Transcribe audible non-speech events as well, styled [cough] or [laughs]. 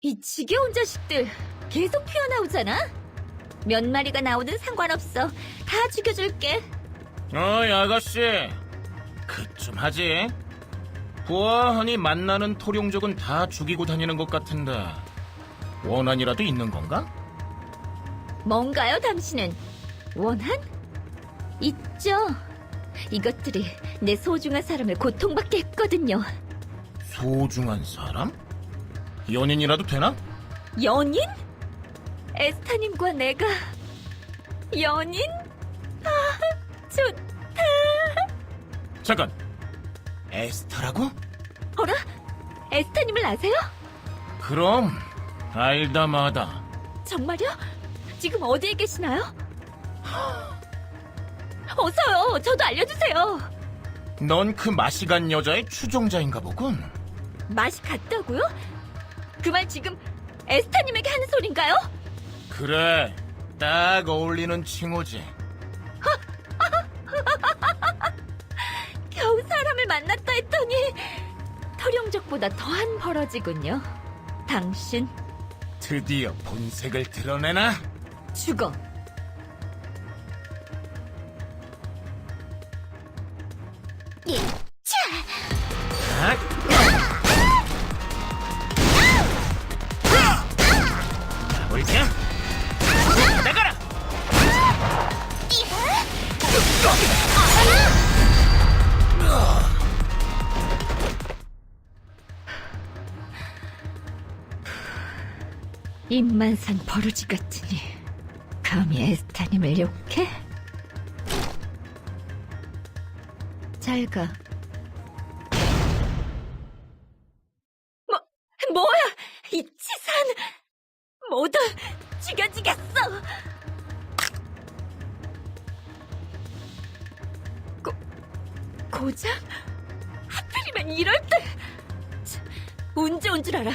이 지겨운 자식들 계속 튀어나오잖아? 몇 마리가 나오든 상관없어. 다 죽여줄게. 어이 아가씨 그쯤 하지 보아하니 만나는 토룡족은 다 죽이고 다니는 것 같은데 원한이라도 있는 건가? 뭔가요, 당신은? 원한? 있죠. 이것들이 내 소중한 사람을 고통받게 했거든요. 소중한 사람? 연인이라도 되나? 연인? 에스타님과 내가 연인? 아, 좋다. 잠깐 에스타라고? 어라? 에스타님을 아세요? 그럼 알다 마다 정말요? 지금 어디에 계시나요? 어서요. 저도 알려주세요. 넌그 마시간 여자의 추종자인가 보군 맛이 같다고요? 그 말 지금 에스타님에게 하는 소린가요? 그래 딱 어울리는 칭호지 [laughs] 겨우 사람을 만났다 했더니 터령적보다 더한 벌어지군요. 당신 드디어 본색을 드러내나? 죽어. 볼까? 나가라! 입만산 버루지 같으니 감히 에스타님을 욕해? 잘 가. 뭐, 뭐야! 이 치산! 모두 죽여지겠어! 고, 고장? 하필이면 이럴 때! 참, 언제 온줄 알아?